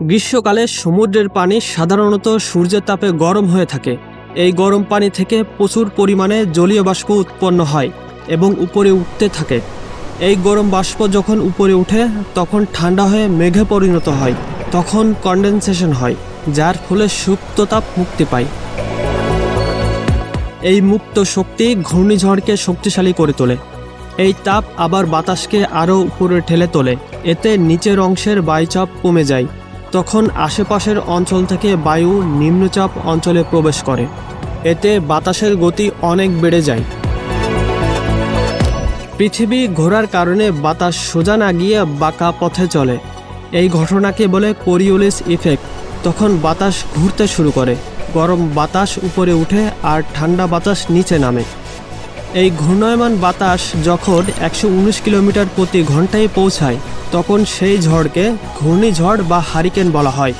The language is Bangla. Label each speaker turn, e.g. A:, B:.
A: গ্রীষ্মকালে সমুদ্রের পানি সাধারণত সূর্যের তাপে গরম হয়ে থাকে। এই গরম পানি থেকে প্রচুর পরিমাণে জলীয় বাষ্প উৎপন্ন হয় এবং উপরে উঠতে থাকে। এই গরম বাষ্প যখন উপরে উঠে, তখন ঠান্ডা হয়ে মেঘে পরিণত হয়। তখন কন্ডেনসেশন হয়, যার ফলে সুপ্ত তাপ মুক্তি পায়। এই মুক্ত শক্তি ঘূর্ণিঝড়কে শক্তিশালী করে তোলে। এই তাপ আবার বাতাসকে আরও উপরে ঠেলে তোলে। এতে নিচের অংশের বায়ুচাপ কমে যায়। তখন আশেপাশের অঞ্চল থেকে বায়ু নিম্নচাপ অঞ্চলে প্রবেশ করে। এতে বাতাসের গতি অনেক বেড়ে যায়। পৃথিবী ঘোরার কারণে বাতাস সোজা না গিয়ে বাঁকা পথে চলে। এই ঘটনাকে বলে কোরিওলিস ইফেক্ট। তখন বাতাস ঘুরতে শুরু করে। গরম বাতাস উপরে উঠে আর ঠান্ডা বাতাস নিচে নামে। এই ঘূর্ণায়মান বাতাস যখন একশো উনিশ কিলোমিটার প্রতি ঘন্টায় পৌঁছায় তখন সেই ঝড়কে ঘূর্ণিঝড় বা হারিকেন বলা হয়।